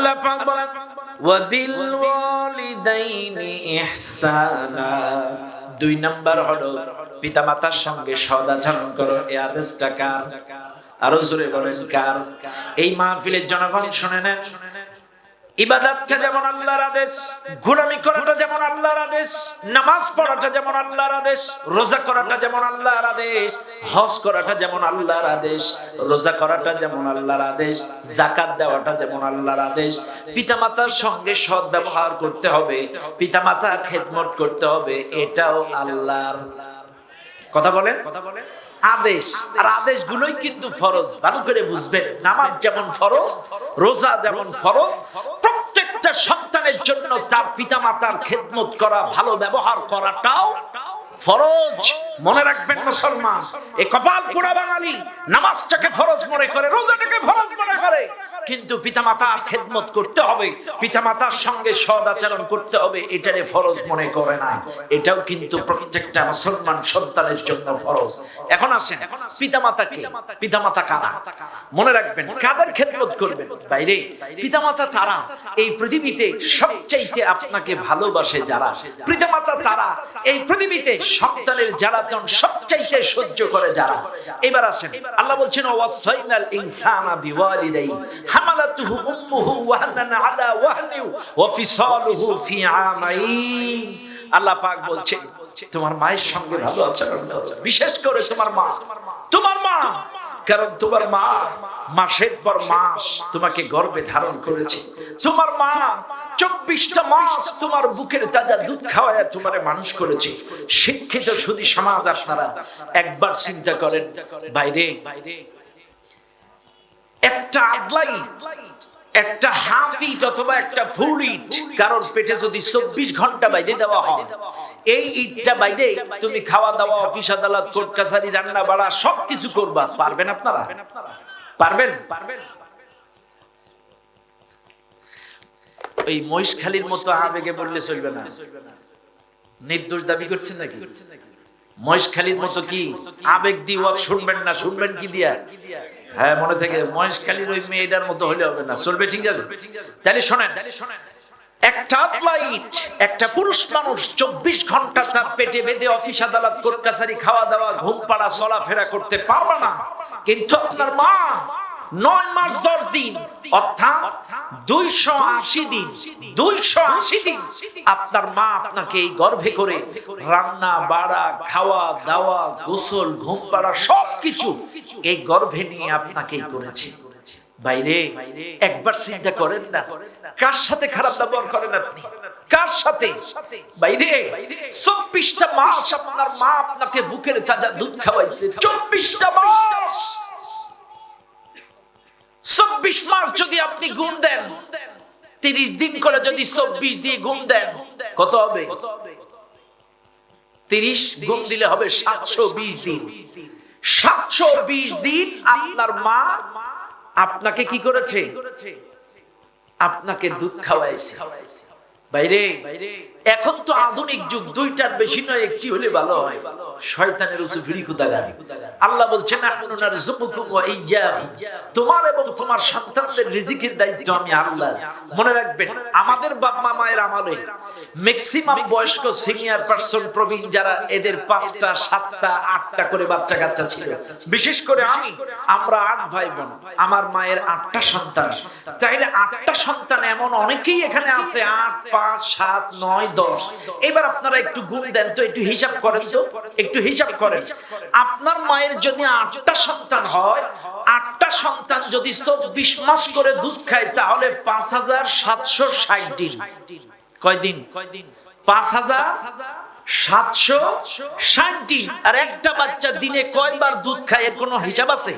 আল্লাহ পাক বলেন ওয়াবিল ওয়ালিদাইনি ইহসানা। দুই নাম্বার হলো, পিতামাতার সঙ্গে সদাচরণ করো এই আদেশটা কার? আরও জোরে বলেন, কার? এই মাহফিলের জনগণ শুনে নেন। ইবাদতটা যেমন আল্লাহর আদেশ করাটা যেমন আল্লাহর আদেশ, নামাজ পড়াটা যেমন আল্লাহর আদেশ, রোজা করাটা যেমন আল্লাহর আদেশ, হজ করাটা যেমন আল্লাহর আদেশ, রোজা করাটা যেমন আল্লাহর আদেশ দেওয়াটা যেমন আল্লাহর আদেশ, পিতামাতার সঙ্গে সৎ ব্যবহার করতে হবে, পিতামাতার খেদমত করতে হবে, এটাও আল্লাহর। কথা বলেন কথা বলেন? আদেশ। আর আদেশগুলোই কিন্তু ফরজ। ভালো করে বুঝবেন, নামাজ যেমন ফরজ, রোজা যেমন ফরজ, প্রত্যেকটা সন্তানের জন্য তার পিতা মাতার খেদমত করা, ভালো ব্যবহার করাটাও ফরজ। মনে রাখবেন মুসলমান, এ কপাল পোড়া বাঙালি, নামাজটাকে ফরজ মনে করে, রোজাটাকে ফরজ মনে করে। কিন্তু পিতামাতার খেদমত করতে হবে। পিতামাতার সঙ্গে সদাচরণ করতে হবে, এটারে ফরজ মনে করে না। এটাও কিন্তু প্রত্যেকটা মুসলমান সন্তানের জন্য ফরজ। এখন আসেন, পিতামাতাকে, পিতামাতা কারা? মনে রাখবেন, কাদের খেদমত করবেন? বাইরে, পিতামাতা তারা এই পৃথিবীতে সবচাইতে আপনাকে ভালোবাসে যারা। পিতামাতা তারা এই পৃথিবীতে সন্তানের জ্বালাতন সবচাইতে সহ্য করে যারা। এবার আসেন, আল্লাহ বলছেন, ওয়াসাইনাল ইনসানা বিওয়ালিদাই পাক বলছেন তোমার মায়ের সঙ্গে ভালো আচরণ বিশেষ করে তোমার মা। তোমার মা। কারণ তোমার মা মাসের পর মাস তোমাকে গর্বে ধারণ করেছে। তোমার মা চব্বিশটা মাস তোমার বুকের তাজা দুধ খাওয়ায় তোমার মানুষ করেছে। শিক্ষিত শুধু সমাজ আপনারা একবার চিন্তা করেন বাইরে বাইরে একটা আগলাই একটা হাফ ইট অথবা একটা ফুল ইট কারণ পেটে যদি চব্বিশ ঘণ্টা বাইরে দেওয়া হয়, এই ইটটা বাইরে তুমি খাওয়া দাওয়া অফিস আদালত, কোর্ট কাছারি, রান্না বাড়া করবা। পারবেন আপনারা? পারবেন? পারবেন ওই মহিষখালীর মতো আবেগে বললে চলবে না। নির্দোষ দাবি করছেন নাকি? মহেশখালীর মতো কি আবেগ দিয়ে শুনবেন না? শুনবেন কি দিয়া? হ্যাঁ মনে থেকে মহেশখালীর ওই মেয়েটার মতো হলে হবে না। চলবে ঠিক আছে? তাহলে শোনেন তাহলে শোনেন একটা লাইট একটা পুরুষ মানুষ চব্বিশ ঘণ্টা তার পেটে বেঁধে অফিস আদালত, কোর্ট কাছারি, খাওয়া দাওয়া, ঘুম পাড়া, চলাফেরা করতে পারবে না। কিন্তু আপনার মা নয় মাস দশ দিন, অর্থাৎ দুইশো আশি দিন, দুইশো আশি দিন আপনার মা আপনাকে এই গর্ভে করে রান্না, বাড়া, খাওয়া, দাওয়া, গোসল, ঘুম পাড়া, সবকিছু এই গর্ভে নিয়ে আপনাকেই করেছে। বাইরে একবার চিন্তা করেন না, কার সাথে খারাপ ব্যবহার করেন আপনি? কার সাথে? বাইরে চব্বিশটা মাস আপনার মা আপনাকে বুকের তাজা দুধ খাওয়াইছে, চব্বিশটা মাস। চব্বিশ মাস যদি আপনি গুণ দেন, তিরিশ দিন করে যদি চব্বিশ দিয়ে গুণ দেন, কত হবে? তিরিশ গুণ দিলে হবে সাতশো বিশ দিন। সাতশো বিশ দিন আপনার মা আপনাকে কি করেছে? আপনাকে দুধ খাওয়াইছে। বাইরে, এখন তো আধুনিক যুগ, দুইটার বেশি নয়, একটি হলে ভালো হয়। শয়তানের উঁচু ফিরি কুদাগার। আল্লাহ বলছেন জুবুকুম ওয়া তোমার এবং তোমার সন্তানদের রিজিকের দায়িত্ব আমি আল্লাহ মনে রাখবেন, আমাদের বাবা মায়ের আমলে ম্যাক্সিমাম বয়স্ক সিনিয়র পারসন প্রবীণ যারা, এদের পাঁচটা, সাতটা, আটটা করে বাচ্চা কাচ্চা ছিল। বিশেষ করে আমি, আমরা আট ভাই বোন আমার মায়ের আটটা সন্তান। তাইলে আটটা সন্তান এমন অনেকেই এখানে আছে, আট, পাঁচ, সাত, নয়, দশ। এবার আপনারা একটু গুণ দেন তো, একটু হিসাব করেন তো, একটু হিসাব করেন। আপনার মায়ের যদি আটটা সন্তান হয়, আটটা সন্তান যদি চব্বিশ মাস করে দুধ খায়, তাহলে পাঁচ হাজার সাতশো ষাট দিন। কয়দিন কয়দিন? পাঁচ হাজার সাতশো ষাট দিন আর একটা বাচ্চা দিনে কয়বার দুধ খায়, এর কোনো হিসাব আছে?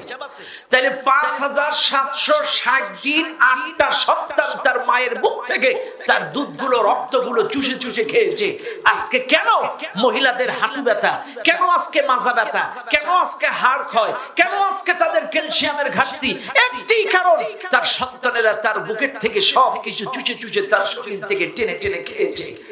তাহলে পাঁচ হাজার সাতশো ষাট দিন আটটা সন্তান তার মায়ের থেকে তার দুধগুলো, রক্তগুলো চুষে চুষে খেয়েছে। আজকে কেন মহিলাদের হাঁটু ব্যথা? কেন আজকে মাজা ব্যথা? কেন আজকে হাড় ক্ষয়? কেন আজকে তাদের ক্যালসিয়ামের ঘাটতি? একটি কারণ, তার সন্তানেরা তার বুকের থেকে সব কিছু চুষে চুষে তার শরীর থেকে টেনে টেনে খেয়েছে।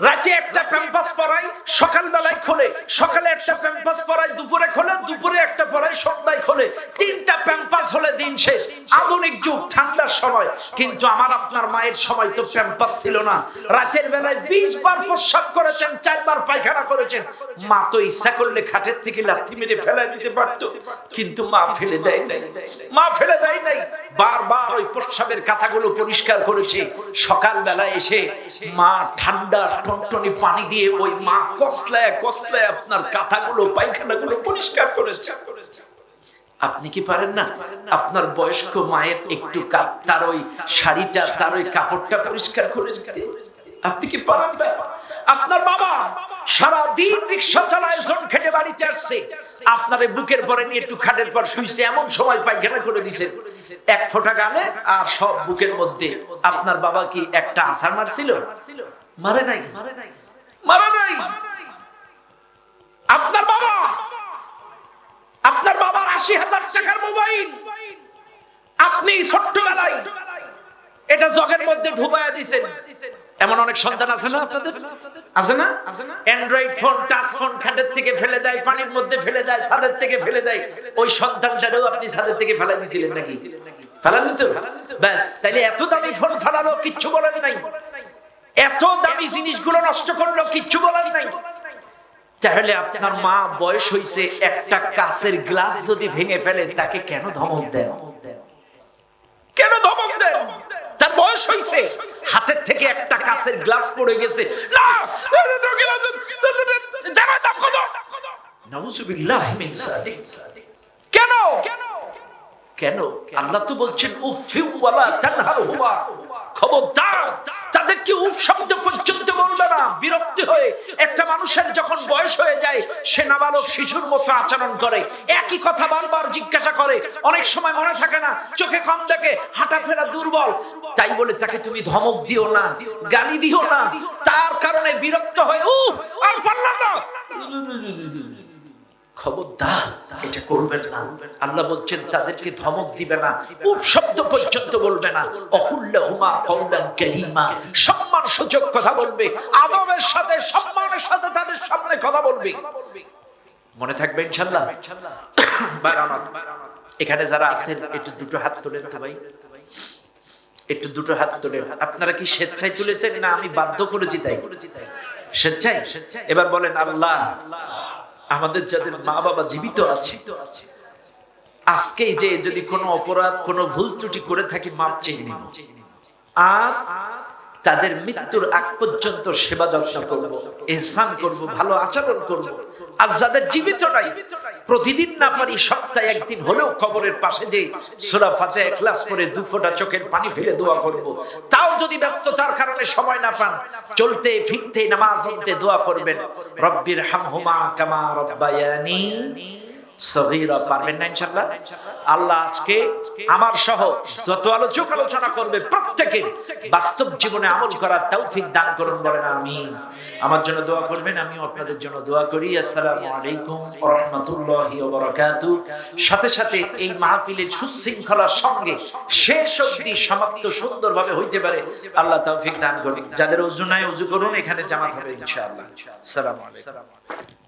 রাতে একটা প্যাম্পাস পরাই সকাল বেলায় খোলে, সকালে একটা প্যাম্পাস পরাই দুপুরে খোলে, দুপুরে একটা পরাই সন্ধ্যায় খোলে। তিনটা প্যাম্পাস হলে দিন শেষ। আধুনিক যুগ, ঠান্ডার সময়। কিন্তু আমার আপনার মায়ের সময় তো প্যাম্পাস ছিল না। রাতের বেলায় বিশ বার প্রস্রাব করেছেন চারবার পায়খানা করেছেন। মা তো ইচ্ছা করলে খাটের থেকে লাথি মেরে ফেলে দিতে পারতো। কিন্তু মা ফেলে দেয় নাই। মা ফেলে দেয় নাই। বারবার ওই প্রস্রাবের কাঁচাগুলো পরিষ্কার করেছে। সকাল বেলা এসে মা ঠান্ডা টনটনি পানি দিয়ে ওই মা কসলে কসলে আপনার কাঁথাগুলো, পায়খানাগুলো পরিষ্কার করেছে। আপনি কি পারেন না? আপনার বয়স্ক মায়ের একটু তার ওই শাড়িটা, তার ওই কাপড়টা পরিষ্কার করে আপনি কি পারেন না? আপনার বাবা সারা দিন রিক্সা চালায় জোট খেটে বাড়িতে আসছে। আপনার বুকের পরে নিয়ে একটু খাটের পর শুইছে, এমন সময় পায়খানা করে দিছেন এক ফোঁটা গালে আর সব বুকের মধ্যে। আপনার বাবা কি একটা আসার মারছিল? মারে নাই। মারে নাই। মারে নাই আপনার বাবা, আপনার বাবার আশি হাজার টাকার মোবাইল। আপনি ছোট্টবেলায় এটা জগের মধ্যে ঢুবাইয়া দিছেন। এমন অনেক সন্তান আছে না আপনাদের? আছে না? অ্যান্ড্রয়েড ফোন টাচ ফোন খাটের থেকে ফেলে দেয়, পানির মধ্যে ফেলে দেয়, ছাদের থেকে ফেলে দেয়। ওই সন্তানটারও আপনি ছাদের থেকে ফেলাই দিয়েছিলেন নাকি? ফেলাননি তো? ব্যাস, তাইলে এত দামি ফোন ফেলালো, কিচ্ছু বলার নাই। এত দামি জিনিসগুলো নষ্ট করল, কিচ্ছু বলার নাই। তাহলে আপনার মা বয়স হইছে, একটা কাঁচের গ্লাস যদি ভেঙে ফেলে, তাকে কেন ধমক দেন? কেন ধমক দেন? তার বয়স হইছে হাতের থেকে একটা কাঁচের গ্লাস পড়ে গেছে। না! জানো দাম কত। নাউজুবিল্লাহ মিন যালিক। কেন? কেন? আল্লাহ তো বলছেন উফিউ ওয়ালা তানহারহুমা খবরদার তাদেরকে উফ শব্দ পর্যন্ত বলবে না। বিরক্তি হয়ে একটা মানুষের যখন বয়স হয়ে যায় সে নাবালক শিশুর মতো আচরণ করে। একই কথা বারবার জিজ্ঞাসা করে। অনেক সময় মনে থাকে না চোখে কম দেখে হাঁটা ফেরা দুর্বল। তাই বলে তাকে তুমি ধমক দিও না, গালি দিও না। তার কারণে বিরক্ত হয়ে খবরদার, এটা করবেন না। আল্লাহ বলছেন, তাদেরকে ধমক দিবে না পর্যন্ত বলবে না। সম্মান সূচক কথা বলবে, আদবের সাথে, সম্মানের সাথে তাদের সামনে কথা বলবে। মনে থাকবে এখানে যারা আছেন, একটু দুটো হাত তোলেন তো ভাই। একটু দুটো হাত তোলেন আপনারা কি স্বেচ্ছায় তুলেছেন? না, আমি বাধ্য করেছি তাই। স্বেচ্ছায়? এবার বলেন, আল্লাহ, আমাদের যাদের মা বাবা জীবিত আছে, আজকেই যে যদি কোনো অপরাধ, কোনো ভুল ত্রুটি করে থাকি, মাপ চেয়ে নিব। আর তাদের মৃত্যুর আগ পর্যন্ত সেবা যত্ন করব, এহসান করব, ভালো আচরণ করব। আর যাদের জীবিত নাই, প্রতিদিন না পারি সপ্তাহে একদিন হলেও কবরের পাশে যে সূরা ফাতিহা, ইখলাস করে দু ফোঁটা চোখের পানি ফেলে দোয়া করব। তাও যদি ব্যস্ততার কারণে সময় না পান, চলতে ফিরতে নামাজ পড়তে দোয়া করবেন। রব্বির হামহুমা কামা রব্বায়ানি পারবেন না ইনশাআল্লাহ? আল্লাহ আজকে আমার সহ যত আলোচক আলোচনা করবে, প্রত্যেকের বাস্তব জীবনে আমল করার তৌফিক দান করুন বলেন, আমিন। আমার জন্য দোয়া করবেন, আমিও আপনাদের জন্য দোয়া করি। আসসালামু আলাইকুম রাহমাতুল্লাহি বারাকাতু সাথে সাথে এই মাহফিলের সুশৃঙ্খলার সঙ্গে শেষ অবধি সমাপ্ত সুন্দরভাবে হইতে পারে। আল্লাহ তৌফিক দান করুন। যাদের ওযু নাই ওযু করুন, এখানে জামাত হবে ইনশাআল্লাহ। আসসালামু আলাইকুম।